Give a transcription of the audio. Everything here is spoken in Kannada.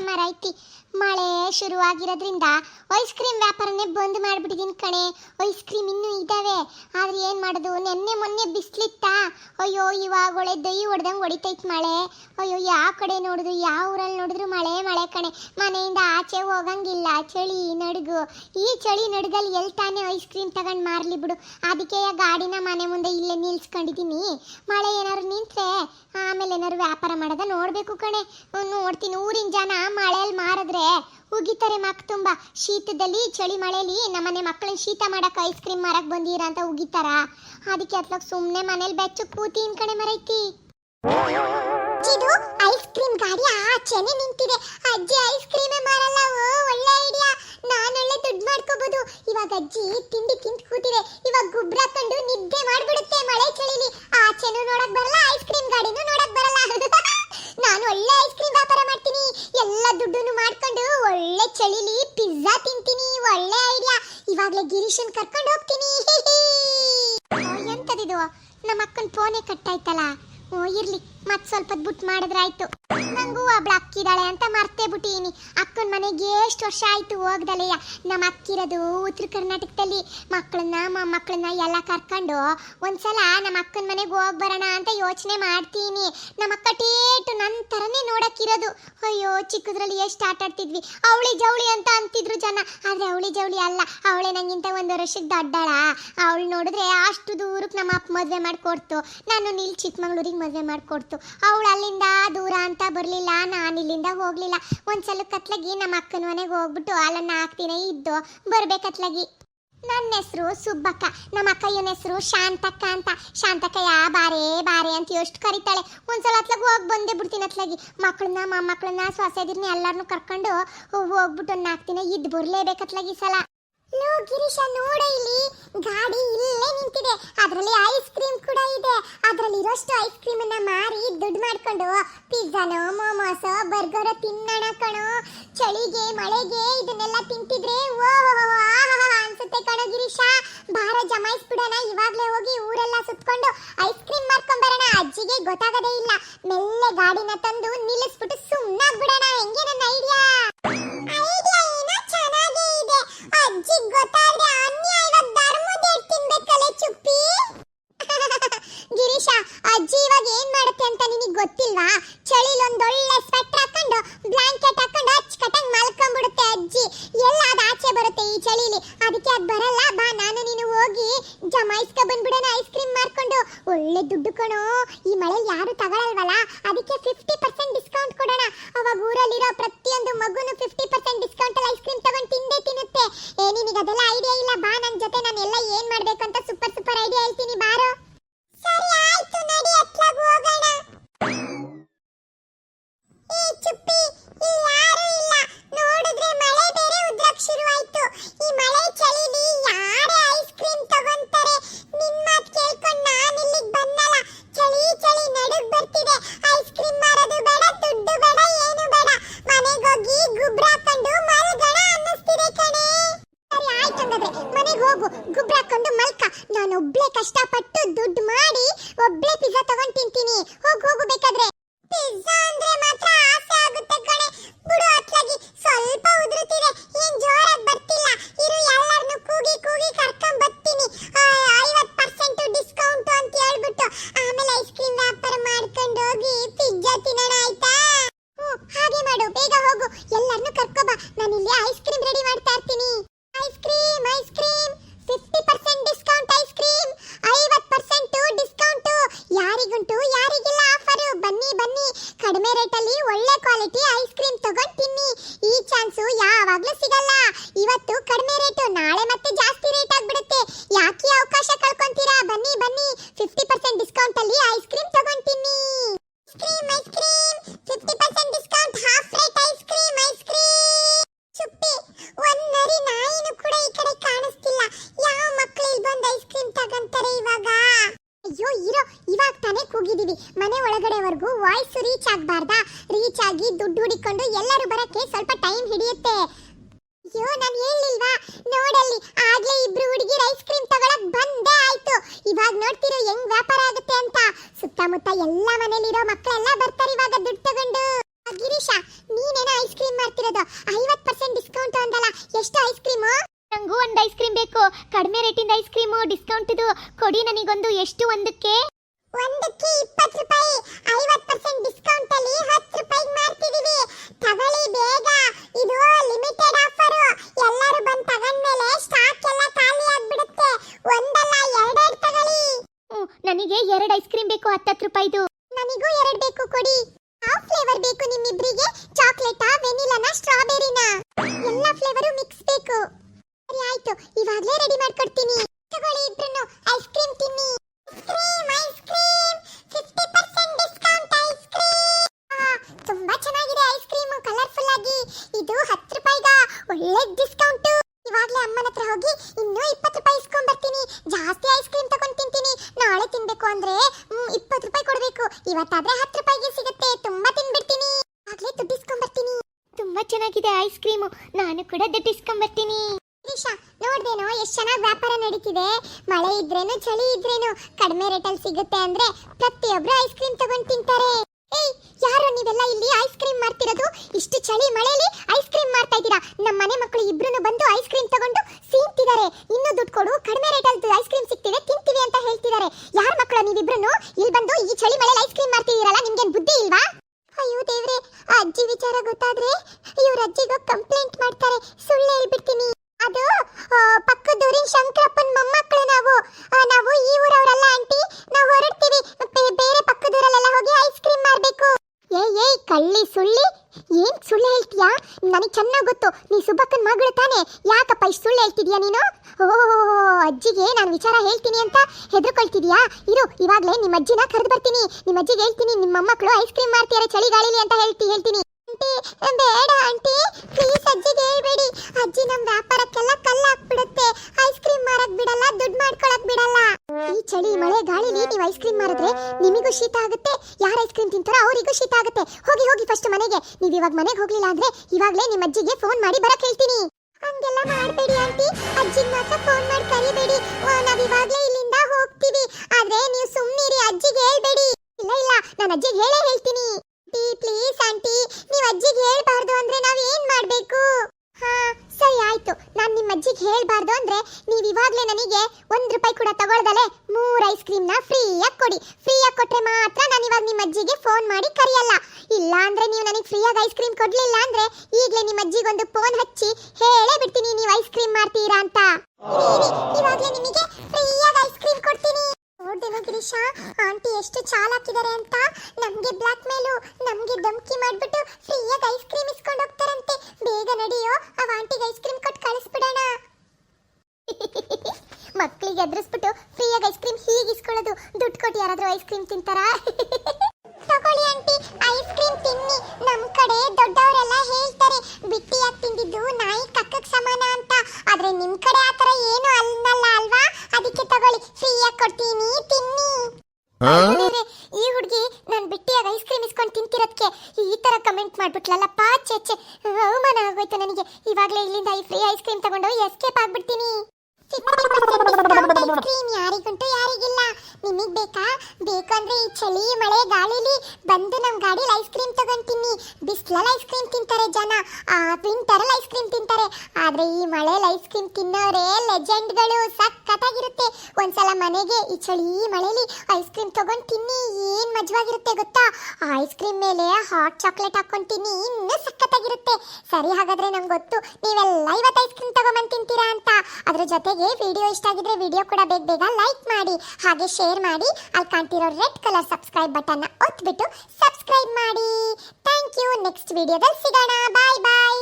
ಎಂ ಆರ್ ಮಳೆ ಶುರುವಾಗಿರೋದ್ರಿಂದ ಐಸ್ ಕ್ರೀಮ್ ವ್ಯಾಪಾರನೇ ಬಂದ್ ಮಾಡಿಬಿಟ್ಟಿದ್ದೀನಿ ಕಣೆ. ಐಸ್ ಕ್ರೀಮ್ ಇನ್ನೂ ಇದಾವೆ. ಆದ್ರೆ ಏನು ಮಾಡೋದು? ನೆನ್ನೆ ಮೊನ್ನೆ ಬಿಸ್ಲಿತ್ತಾ? ಅಯ್ಯೋ, ಇವಾಗ ಒಳ್ಳೆ ದೈ ಹೊಡೆದಂಗೆ ಹೊಡಿತೈತೆ ಮಳೆ. ಅಯ್ಯೋ, ಯಾವ ಕಡೆ ನೋಡಿದ್ರು, ಯಾವ ಊರಲ್ಲಿ ನೋಡಿದ್ರು ಮಳೆ ಮಳೆ ಕಣೆ. ಮನೆಯಿಂದ ಆಚೆ ಹೋಗಂಗಿಲ್ಲ. ಚಳಿ ನಡುಗು. ಈ ಚಳಿ ನಡುಗಲ್ಲಿ ಎಲ್ಲಿ ತಾನೇ ಐಸ್ ಕ್ರೀಮ್ ತಗೊಂಡು ಮಾರ್ಲಿ ಬಿಡು. ಅದಕ್ಕೆ ಗಾಡಿನ ಮನೆ ಮುಂದೆ ಇಲ್ಲೇ ನಿಲ್ಸ್ಕೊಂಡಿದ್ದೀನಿ ಮಳೆ ಏನಾದ್ರು ನಿಂತ್ರೆ ಆಮೇಲೆ ಏನಾದ್ರು ವ್ಯಾಪಾರ ಮಾಡೋದ ನೋಡಬೇಕು ಕಣೆ. ನೋಡ್ತೀನಿ. ಊರಿನ ಜನ ಮಳೆಯಲ್ಲಿ ಮಾರಿದ್ರೆ ಉಗಿತಾರೆ ಮಕ್ ತುಂಬಾ. ಶೀತದಲ್ಲಿ, ಚಳಿ ಮಳೆಯಲ್ಲಿ ನಮ್ಮನೆ ಮಕ್ಕಳನ್ನ ಶೀತ ಮಾಡಕ್ ಐಸ್ ಕ್ರೀಮ್ ಮಾರಕ್ ಬಂದಿರ ಅಂತ ಉಗಿತಾರ? ಅದಕ್ಕೆ ಅತ್ಲಾಗ ಸುಮ್ನೆ ಮನೇಲಿ ಬೆಚ್ಚು ಇನ್ ಕಡೆ ಮರೈತಿ. ಇದು ಐಸ್ ಕ್ರೀಮ್ ಗಾಡಿ ಆಚೆನೆ ನಿಂತಿದೆ. ಅಜ್ಜಿ ಐಸ್ ಕ್ರೀಮ್ ಮಾರಲ್ಲ ಒಳ್ಳೆ ಐಡಿಯಾ ನಾನು ಒಳ್ಳೆ ದುಡ್ಡು ಮಾಡ್ಕೋಬಹುದು ಇವಾಗ ಅಜ್ಜಿ ತಿಂಡಿ ತಿಂದು ಕೂತಿದೆ. ಇವಾಗ ಗುಬ್ರ ಕಂಡು ನಿದ್ದೆ ಮಾಡ್ಬಿಡುತ್ತೆ ಮಳೆ ಚಳಿಲಿ. ಆಚೆನೂ ನೋಡಕ್ ಬರಲ್ಲ ಐಸ್ ಕ್ರೀಮ್ ಗಾಡಿನೂ ನೋಡಕ್ ಬರಲ್ಲ ನಾನು ಒಳ್ಳೆ ಐಸ್ ಕ್ರೀಮ್ ವ್ಯಾಪಾರ ಮಾಡ್ತೀನಿ ಎಲ್ಲ ದುಡ್ಡನ್ನು ಮಾಡ್ಕೊಂಡು ಒಳ್ಳೆ ಚಳಿಲಿ ಪಿಜ್ಜಾ ತಿಂತೀನಿ ಒಳ್ಳೆ ಐಡಿಯಾ ಇವಾಗ್ಲೇ ಗಿರೀಶನ್ ಕರ್ಕೊಂಡು ಹೋಗ್ತೀನಿ. ಎಂತದಿದು? ನಮ್ಮ ಅಕ್ಕನ ಫೋನೇ ಕಟ್ಟಾಯ್ತಲ್ಲ. ಓ ಇರ್ಲಿ. ಮತ್ ಸ್ವಲ್ಪ ಬುಟ್ ಮಾಡಿದ್ರಾಯ್ತು ನಂಗೂ ಒಬ್ಳು ಅಕ್ಕಿದಾಳೆ ಅಂತ ಮರ್ತೇ ಬಿಟ್ಟೀನಿ. ಅಕ್ಕನ ಮನೆಗೆ ಎಷ್ಟು ವರ್ಷ ಆಯ್ತು ಹೋಗ್ದಲೆಯ? ನಮ್ಮ ಅಕ್ಕಿರೋದು ಉತ್ತರ ಕರ್ನಾಟಕದಲ್ಲಿ ಮಕ್ಕಳನ್ನ ಮೊಮ್ಮಕ್ಕಳನ್ನ ಎಲ್ಲ ಕರ್ಕೊಂಡು ಒಂದ್ಸಲ ನಮ್ಮ ಅಕ್ಕನ ಮನೆಗೆ ಹೋಗಿ ಬರೋಣ ಅಂತ ಯೋಚನೆ ಮಾಡ್ತೀನಿ. ನಮ್ಮ ಅಕ್ಕ ಟೇಟು ನನ್ನ ಥರನೇ ನೋಡಕ್ಕಿರೋದು. ಅಯ್ಯೋ, ಚಿಕ್ಕದ್ರಲ್ಲಿ ಎಷ್ಟು ಆಟ ಆಡ್ತಿದ್ವಿ. ಅವಳಿ ಜವಳಿ ಅಂತ ಅಂತಿದ್ರು ಜನ. ಆದ್ರೆ ಅವಳಿ ಜವಳಿ ಅಲ್ಲ. ಅವಳೆ ನಂಗಿಂತ ಒಂದು ವರ್ಷಕ್ಕೆ ದೊಡ್ಡಳ. ಅವಳು ನೋಡಿದ್ರೆ ಅಷ್ಟು ದೂರಕ್ಕೆ ನಮ್ಮ ಅಪ್ಪ ಮದುವೆ ಮಾಡಿಕೊಡ್ತು. ನಾನು ಇಲ್ಲಿ ಚಿಕ್ಕಮಂಗ್ಳೂರಿಗೆ ಮದುವೆ ಮಾಡಿಕೊಡ್ತು ಅವಳು ಅಲ್ಲಿಂದ ದೂರ ಅಂತ ಬರಲಿಲ್ಲ, ನಾನು ಇಲ್ಲಿಂದ ಹೋಗಲಿಲ್ಲ. ಒಂದ್ಸಲ ಕತ್ಲಗಿ ನಮ್ಮ ಅಕ್ಕನ ಮನೆಗೆ ಹೋಗ್ಬಿಟ್ಟು ಅಲ್ಲನ್ನ ಹಾಕ್ತೀನಿ, ಇದ್ದು ಬರ್ಬೇಕತ್ಲಗಿ ನನ್ನ ಹೆಸರು ಸುಬ್ಬಕ್ಕ, ನಮ್ಮ ಅಕ್ಕಯ್ಯನ ಹೆಸರು ಶಾಂತಕ್ಕ ಅಂತ. ಶಾಂತಕ್ಕ ಯಾ ಬಾರೆ ಬಾರೆ ಅಂತ ಎಷ್ಟು ಕರಿತಾಳೆ. ಒಂದ್ಸಲ ಅತ್ಲಾಗ ಹೋಗಿ ಬಂದೇ ಬಿಡ್ತೀನಿ ಅತ್ಲಾಗಿ. ಮಕ್ಕಳನ್ನ ಮೊಮ್ಮಕ್ಕಳನ್ನ ಸೊಸೆದಿರ್ನ ಎಲ್ಲರನ್ನೂ ಕರ್ಕೊಂಡು ಹೋಗ್ಬಿಟ್ಟು ನಾಲ್ಕು ದಿನ ಇದ್ದು ಬರ್ಲೇಬೇಕತ್ಲಾಗಿ ಸಲ. ಲೋ ಗಿರೀಶ, ನೋಡ ಇಲ್ಲಿ. ಗಾಡಿ ಇಲ್ಲೇ ನಿಂತಿದೆ. ಅದರಲ್ಲಿ ಐಸ್ ಕ್ರೀಮ್ ಕೂಡ ಇದೆ. ಅದರಲ್ಲಿ ಇರೋಷ್ಟು ಐಸ್ ಕ್ರೀಮ್ ಅನ್ನ ಮಾರಿ ದುಡ್ಡು ಮಾಡ್ಕೊಂಡು ಪಿಜ್ಜಾನೋ ಮೋಮೋಸ್ ಬರ್ಗರ್ ತಿನ್ನೋಣ ಕಣೋ. ಚಳಿಗೆ, ಮಳೆಗೆ ಇದನ್ನೆಲ್ಲ ತಿಂತಿದ್ರೆ ಓ ಅನ್ಸುತ್ತೆ ಕಣೋ ಗಿರೀಶ. ಬಾರ ಜಮಾಯಿಸ್ಬಿಡೋಣ. ಇವಾಗ್ಲೇ ಹೋಗಿ ಊರೆಲ್ಲ ಸುತ್ಕೊಂಡು ಐಸ್ ಕ್ರೀಮ್ ಮಾರ್ಕೊಂಡ್ ಬರೋಣ ಅಜ್ಜಿಗೆ ಗೊತ್ತಾಗದೇ ಇಲ್ಲ. ಮೆಲ್ಲೆ ಗಾಡಿನ ತಂದು ನಿಲ್ಲಿಸ್ಬಿಟ್ಟು ಸುಮ್ಮನಾಗ್ಬಿಡೋಣ ಹೆಂಗೆ ನನ್ನ ಐಡಿಯಾ ಐಡಿಯಾ ಏನೋ ಚೆನ್ನಾಗೇ ಇದೆ. ಅಜ್ಜಿಗೆ ಗೊತ್ತಾದ್ರೆ ಅನ್ಯಾಯವಾಗ ಧರ್ಮದ ತಿನ್ಬೇಕಲ್ಲ ಚುಪ್ಪಿ ಗಿರೀಶ ಅಜ್ಜಿ ಇವಾಗ ಏನ್ ಮಾಡುತ್ತೆ ಅಂತ ನಿನಗೆ ಗೊತ್ತಿಲ್ವಾ? ಚಳಿಲಿ ಒಂದೊಳ್ಳೆ ಸ್ವೆಟರ್ ಹಾಕೊಂಡು ಬ್ಲಾಂಕೆಟ್ ಹಾಕೊಂಡು ಅಚ್ಚುಕಟ್ಟಂಗ್ ಮಲ್ಕೊಂಡ್ಬಿಡುತ್ತೆ ಅಜ್ಜಿ. ಎಲ್ಲ ಅದು ಆಚೆ ಬರುತ್ತೆ ಈ ಚಳಿಲಿ. ಅದಕ್ಕೆ ಅದು ಬರಲ್ಲ. ಬಾ, ನಾನು ನೀನು ಹೋಗಿ ಜಮಾಯಿಸ್ಕೊ ಬಂದ್ಬಿಡೋಣ ಐಸ್ ಕ್ರೀಮ್ ಮಾರ್ಕೊಂಡು. ಒಳ್ಳೆ ದುಡ್ಡು ಕಣೋ. ಈ ಮಳೆ ಯಾರು ತಗೊಳಲ್ವಲ್ಲ? ಅದಕ್ಕೆ ಫಿಫ್ಟಿ ತಗಂತಾರೆ ಇವಾಗ. ಅಯ್ಯೋ, ಇರೋ, ಇವಾಗ ತಾನೇ ಕೂಗಿದೀವಿ. ಮನೆ ಒಳಗಡೆವರೆಗೂ ವಾಯ್ಸ್ ರೀಚ್ ಆಗ್ಬಾರ್ದಾ? ರೀಚ್ ಆಗಿ ದುಡ್ಡು ಹುಡಿಕೊಂಡು ಎಲ್ಲರೂ ಬರಕ್ಕೆ ಸ್ವಲ್ಪ ಟೈಮ್ ಹಿಡಿಯುತ್ತೆ. ಅಯ್ಯೋ, ನಾನು ಹೇಳಿಲ್ವಾ ನೋಡಲ್ಲಿ, ಆಗ್ಲೇ ಇಬ್ರು ಹುಡುಗಿ ಐಸ್ ಕ್ರೀಮ್ ತಗೊಳಕ್ ಬಂದೇ ಆಯ್ತು. ಇವಾಗ ನೋಡ್ತಿರೋ ಹೆಂಗ್ ವ್ಯಾಪಾರ ಆಗುತ್ತೆ ಅಂತ. ಸುತ್ತಮುತ್ತ ಎಲ್ಲ ಮನೇಲಿರೋ ಮಕ್ಕಳೆಲ್ಲ ಬರ್ತಾರೆ ಇವಾಗ ದುಡ್ಡು ತಗೊಂಡು. ಗಿರೀಶ, ನೀನೇನೋ ಐಸ್ ಕ್ರೀಮ್ ಮಾಡ್ತಿರೋದು? ಐವತ್ ಪರ್ಸೆಂಟ್ ಡಿಸ್ಕೌಂಟ್ ಅಂದಲ್ಲ, ಎಷ್ಟು ಐಸ್ ಕ್ರೀಮು ನಂಗೂ ಒಂದು ಐಸ್ ಕ್ರೀಮ್ ಬೇಕು. ಕಡಿಮೆ ರೇಟಿಂದ ಐಸ್ ಕ್ರೀಮ್ ಡಿಸ್ಕೌಂಟ್ ಇದು ಕೊಡಿ ನನಗೊಂದು ಎಷ್ಟು ಒಂದಕ್ಕೆ? ಒಂದಕ್ಕೆ ಇಪ್ಪತ್ತು ರೂಪಾಯಿ. ಐವತ್ತು ಪರ್ಸೆಂಟ್ ಒಳ್ಳೆ ಡಿಸ್ಕೌಂಟ್ ಇವಾಗ್ಲೇ ಅಮ್ಮನ ಹತ್ರ ಹೋಗಿ ಇನ್ನೂ ಇಪ್ಪತ್ತು ರೂಪಾಯಿ ಇಸ್ಕೊಂಡ್ ಬರ್ತೀನಿ ಜಾಸ್ತಿ ಐಸ್ ಕ್ರೀಮ್ ತಗೊಂಡ್ ತಿಂತೀನಿ. ನಾಳೆ ತಿನ್ಬೇಕು ಅಂದ್ರೆ ಇಪ್ಪತ್ತು ರೂಪಾಯಿ ಕೊಡ್ಬೇಕು. ಇವತ್ತಾದ್ರೆ ಹತ್ತು ರೂಪಾಯಿಗೆ ಸಿಗುತ್ತೆ. ತುಂಬಾ ತಿನ್ಬಿಡ್ತೀನಿ. ಆಗ್ಲೇ ದುಡ್ಡು ಬರ್ತೀನಿ ತುಂಬಾ ಚೆನ್ನಾಗಿದೆ ಐಸ್ ಕ್ರೀಮ್ ನಾನು ಕೂಡ ದುಡ್ಡು ಇಸ್ಕೊಂಡ್ ಬರ್ತೀನಿ ತ್ರಿಷಾ ನೋಡ್ದೇನೋ ಎಷ್ಟು ಚೆನ್ನಾಗಿ ವ್ಯಾಪಾರ ನಡೀತಿದೆ. ಮಳೆ ಇದ್ರೇನು, ಚಳಿ ಇದ್ರೇನು, ಕಡಿಮೆ ರೇಟಲ್ಲಿ ಸಿಗುತ್ತೆ ಅಂದ್ರೆ ಪ್ರತಿಯೊಬ್ರು ಐಸ್ ಕ್ರೀಮ್ ತಗೊಂಡ್ ತಿಂತಾರೆ. ಏಯ್, ಯಾರು ನೀವೆಲ್ಲ ಇಲ್ಲಿ ಐಸ್ ಕ್ರೀಮ್ ಮಾಡ್ತಿರೋದು? ಇಷ್ಟು ಚಳಿ ಮಳೆಯಲ್ಲಿ ಐಸ್ ಕ್ರೀಮ್ ಮಾಡ್ತಾ ಇದ್ದೀರಾ? ನಮ್ಮ ಮನೆ ಮಕ್ಕಳು ಇಬ್ರು ಬಂದು ಐಸ್ ಕ್ರೀಮ್ ತಗೊಂಡು ಸೀಂತಿದ್ದಾರೆ. ಇನ್ನೂ ದುಡ್ಡು ಕೊಡು, ಕಡಿಮೆ ರೇಟಲ್ಲಿ ಐಸ್ ಕ್ರೀಮ್ ಸಿಗ್ತಿದೆ, ತಿಂತೀವಿ ಅಂತ ಹೇಳ್ತಿದ್ದಾರೆ. ಯಾರ ಮಕ್ಕಳು ನೀವಿಬ್ರು ಇಲ್ಲಿ ಬಂದು ಈ ಚಳಿ ಮಳೆಯಲ್ಲಿ ಐಸ್ ಕ್ರೀಮ್ ಮಾಡ್ತಿದ್ದೀರಲ್ಲ ನಿಮ್ಗೇನ್ ಬುದ್ಧಿ ಇಲ್ವಾ ಅಯ್ಯೋ ದೇವ್ರೆ ಆ ಅಜ್ಜಿ ವಿಚಾರ ಗೊತ್ತಾದ್ರೆ ಇವ್ರ ಅಜ್ಜಿಗೆ ಕಂಪ್ಲೇಂಟ್ ಮಾಡ್ತಾರೆ ಸುಳ್ಳು ಹೇಳ್ಬಿಡ್ತೀನಿ ಅದು ಆ, ಪಕ್ಕದೂರಿನ ಶಂಕರಪ್ಪನ ಮೊಮ್ಮಕ್ಕಳು ನಾವು ಆ, ನಾವು ಈ ಊರವರಲ್ಲ ಆಂಟಿ ನಾವು ಹೊರಡ್ತೀವಿ ಬೇ- ಬೇರೆ ಪಕ್ಕದೂರಲ್ಲೆಲ್ಲ ಹೋಗಿ ಐಸ್ ಕ್ರೀಮ್ ಮಾಡಬೇಕು ಏಯ್ ಏಯ್ ಕಳ್ಳಿ ಸುಳ್ಳಿ? ಏನ್ ಸುಳ್ಳು ಹೇಳ್ತೀಯಾ? ನನಗೆ ಚೆನ್ನಾಗಿ ಗೊತ್ತು. ನೀ ಸುಬ್ಬಕ್ಕನ ಮಗಳು ತಾನೆ. ಯಾಕಪ್ಪ ಇಷ್ಟು ಸುಳ್ಳು ಹೇಳ್ತಿದ್ಯಾ ನೀನು? ಓ ಅಜ್ಜಿಗೆ ನಾನು ವಿಚಾರ ಹೇಳ್ತೀನಿ ಅಂತ ಹೆದರ್ಕೊಳ್ತಿದ್ಯಾ? ಇರು, ಇವಾಗಲೇ ನಿಮ್ಮ ಅಜ್ಜಿನ ಕರೆದು ಬರ್ತೀನಿ. ನಿಮ್ಮ ಅಜ್ಜಿಗೆ ಹೇಳ್ತೀನಿ ನಿಮ್ಮ ಮಕ್ಕಳು ಐಸ್ ಕ್ರೀಮ್ ಮಾಡ್ತಿದ್ದಾರೆ ಚಳಿಗಾಳಿಲಿ ಅಂತ ಹೇಳ್ತಿ, ಹೇಳ್ತೀನಿ. ಆಂಟಿ, ಬೇಡ ಆಂಟಿ. ಪ್ಲೀಸ್ ಅಜ್ಜಿಗೆ ಹೇಳ್ಬೇಡಿ. ಅಜ್ಜಿ ನಮ್ಮ ವ್ಯಾಪಾರಕ್ಕೆಲ್ಲ ಕಲ್ಲ ಹಾಕ್ಬಿಡುತ್ತೆ. ಐಸ್ ಕ್ರೀಮ್ ಮಾರಕ್ ಬಿಡಲ್ಲ, ದುಡ್ಡು ಮಾಡ್ಕೊಳಕ್ ಬಿಡಲ್ಲ. ಈ ಚಳಿ ಮಳೆ ಗಾಳಿಲಿ ನೀವು ಐಸ್ ಕ್ರೀಮ್ ಮಾರಿದ್ರೆ ನಿಮಗೂ ಶೀತ ಆಗುತ್ತೆ. ಯಾರು ಐಸ್ ಕ್ರೀಮ್ ತಿಂತಾರೋ ಅವರಿಗೂ ಶೀತ ಆಗುತ್ತೆ. ಹೋಗಿ ಹೋಗಿ ಫಸ್ಟ್ ಮನೆಗೆ. ನೀವು ಇವಾಗ ಮನೆಗೆ ಹೋಗ್ಲಿಲ್ಲ ಅಂದ್ರೆ ಇವಾಗ್ಲೇ ನಿಮ್ಮ ಅಜ್ಜಿಗೆ ಫೋನ್ ಮಾಡಿ ಬರಕ್ ಹೇಳ್ತೀನಿ. ಹಂಗೆಲ್ಲ ಮಾಡಬೇಡಿ ಆಂಟಿ. ಅಜ್ಜಿ ಮಾತ್ರ ಫೋನ್ ಮಾಡಿ ಕರಿಬೇಡಿ. ನಾವ್ ಇವಾಗ್ಲೇ ಇಲ್ಲಿಂದ ಹೋಗ್ತೀವಿ. ಆದ್ರೆ ನೀವು ಸುಮ್ಮನಿರಿ ಅಜ್ಜಿಗೆ ಹೇಳ್ಬೇಡಿ. ಇಲ್ಲ ಇಲ್ಲ, ನಾನು ಅಜ್ಜಿಗೆ ಹೇಳೇ ಹೇಳ್ತೀನಿ. Aunty please aunty. ನೀವು ಅಜ್ಜಿಗೆ ಹೇಳ್ಬಾರ್ದು ಅಂದ್ರೆ ನಾವ್ ಏನ್ ಮಾಡ್ಬೇಕು? ಹಾ, ಸರಿ, ಆಯ್ತು. ನಾನು ನಿಮ್ಮ ಅಜ್ಜಿಗೆ ಹೇಳ್ಬಾರ್ದು ಅಂದ್ರೆ ನೀವು ಇವಾಗ್ಲೇ ನನಗೆ ಒಂದು ರೂಪಾಯಿ ಕೂಡ ತಗೊಳ್ದಲೆ ಮೂರು ಐಸ್ ಕ್ರೀಮ್ನ ಫ್ರೀಯಾಗಿ ಕೊಡಿ. ಫ್ರೀಯಾಗಿ ಕೊಟ್ರೆ ಮಾತ್ರ ನಾನು ಇವಾಗ ನಿಮ್ಮ ಅಜ್ಜಿಗೆ ಫೋನ್ ಮಾಡಿ ಕರಿಯಲ್ಲ. ಇಲ್ಲ ಅಂದ್ರೆ ನೀವು ನನಗೆ ಫ್ರೀಯಾಗಿ ಐಸ್ ಕ್ರೀಮ್ ಕೊಡ್ಲಿಲ್ಲ ಅಂದ್ರೆ ಈಗಲೇ ನಿಮ್ಮ ಅಜ್ಜಿಗೊಂದು ಫೋನ್ ಹಚ್ಚಿ ಹೇಳೇ ಬಿಡ್ತೀನಿ ನೀವು ಐಸ್ ಕ್ರೀಮ್ ಮಾಡ್ತೀರಾ ಅಂತ. ಇವಾಗ್ಲೇ ನಿಮಗೆ ಫ್ರೀಯಾಗಿ ಐಸ್ ಕ್ರೀಮ್ ಕೊಡ್ತೀನಿ. ನೋಡ್ದೇನೋ ಗಿರೀಶ ಎಷ್ಟು ಚಾಲಾಕಿದ್ದಾರೆ ಅಂತ ನಮ್ಗೆ ಬ್ಲಾಕ್ ಮೇಲು ನಮ್ಗೆ ಧಮ್ಕಿ ಮಾಡ್ಬಿಟ್ಟು ಫ್ರೀಯಾಗಿ ಐಸ್ ಕ್ರೀಮ್ ಇಸ್ಕೊಂಡು ಹೋಗ್ತಾರಂತೆ ಬೇಗ ನಡಿಯೋ ಆ ಆಂಟಿಗೆ ಐಸ್ ಕ್ರೀಮ್ ಕೊಟ್ಟು ಕಳಿಸ್ಬಿಡೋಣ ಮಕ್ಕಳಿಗೆ ಎದುರಿಸ್ಬಿಟ್ಟು ಫ್ರೀಯಾಗಿ ಐಸ್ ಕ್ರೀಮ್ ಹೀಗೆ ಇಸ್ಕೊಳ್ಳೋದು ದುಡ್ಡು ಕೊಟ್ಟು ಯಾರಾದ್ರೂ ಐಸ್ ಕ್ರೀಮ್ ತಿಂತಾರಾ ತಗೊಳ್ಳಿ ಆಂಟಿ ಐಸ್ ಕ್ರೀಮ್ ತಿನ್ನಿ ನಮ್ ಕಡೆ ದೊಡ್ಡವರೆಲ್ಲ ಹೇಳ್ತಾರೆ ಬಿಟ್ಟಿಯಾಗಿ ತಿಂದಿದ್ದು ನಾಯಿ ಕಕ್ಕಕ್ ಸಮಾನ ಈ ಹುಡುಗಿ ನಾನು ಬಿಟ್ಟಿಯಾಗ ಐಸ್ ಕ್ರೀಮ್ ಇಸ್ಕೊಂಡು ತಿಂತಿರೋದಕ್ಕೆ ಈ ತರ ಕಮೆಂಟ್ ಮಾಡ್ಬಿಟ್ಲಲ್ಲಪ್ಪ ಛೆ ಅವಮಾನ ಆಗೋಯ್ತು ನನಗೆ ಇವಾಗಲೇ ಇಲ್ಲಿಂದ ಈ ಫ್ರೀ ಐಸ್ ಕ್ರೀಮ್ ತಗೊಂಡು ಎಸ್ಕೇಪ್ ಆಗ್ಬಿಡ್ತೀನಿ ಕ್ರೀಮ್ ಯಾರಿಗುಂಟು ಯಾರಿಗಿಲ್ಲ ನಿಮಗ್ ಬೇಕಾ ಬೇಕಂದ್ರೆ ಈ ಚಳಿ ಮಳೆ ಗಾಳಿಲಿ ಬಂದು ನಮ್ಮ ಗಾಡಿಲಿ ಐಸ್ ಬಿಸ್ಲಲ್ಲಿ ಐಸ್ ಕ್ರೀಮ್ ತಿಂತಾರೆ ಜನ. ವಿಂಟರಲ್ಲಿ ಐಸ್ ಕ್ರೀಮ್ ತಿಂತಾರೆ. ಆದ್ರೆ ಈ ಮಳೆಯಲ್ಲಿ ಐಸ್ ಕ್ರೀಮ್ ತಿನ್ನೋರೇ ಲೆಜೆಂಡ್ಗಳು ಸಖತ್ತಾಗಿರುತ್ತೆ. ಒಂದ್ಸಲ ಮನೆಗೆ ಈ ಚಳಿ ಮಳೆಯಲ್ಲಿ ಐಸ್ ಕ್ರೀಮ್ ತೊಗೊಂಡು ತಿನ್ನಿ. ಏನ್ ಮಜವಾಗಿರುತ್ತೆ ಗೊತ್ತಾ? ಆ ಐಸ್ ಕ್ರೀಮ್ ಮೇಲೆ ಹಾಟ್ ಚಾಕ್ಲೇಟ್ ಹಾಕ್ಕೊಂಡು ತಿನ್ನಿ. ಇನ್ನೂ ಸಖತ್ತಾಗಿರುತ್ತೆ. ಸರಿ ಹಾಗಾದ್ರೆ ನಂಗೆ ಗೊತ್ತು. ನೀವೆಲ್ಲ ಇವತ್ತು ಐಸ್ ಕ್ರೀಮ್ ತೊಗೊಂಬಂದು ತಿಂತೀರಾ ಅಂತ. ಅದ್ರ ಜೊತೆಗೆ ವಿಡಿಯೋ ಇಷ್ಟ ಆಗಿದ್ರೆ ವಿಡಿಯೋ ಕೂಡ ಬೇಗ ಬೇಗ ಲೈಕ್ ಮಾಡಿ. ಹಾಗೆ ಶೇರ್ ಮಾಡಿ. ಅಲ್ಲಿ ಕಾಣ್ತಿರೋ ರೆಡ್ ಕಲರ್ ಸಬ್ಸ್ಕ್ರೈಬ್ ಬಟನ್ನ ಒತ್ಬಿಟ್ಟು ಸಬ್ಸ್ಕ್ರೈಬ್ ಮಾಡಿ. ಥ್ಯಾಂಕ್ ಯು ನೆಕ್ಸ್ಟ್ ವಿಡಿಯೋದಲ್ಲಿ ಸಿಗೋಣ ಬಾಯ್ ಬಾಯ್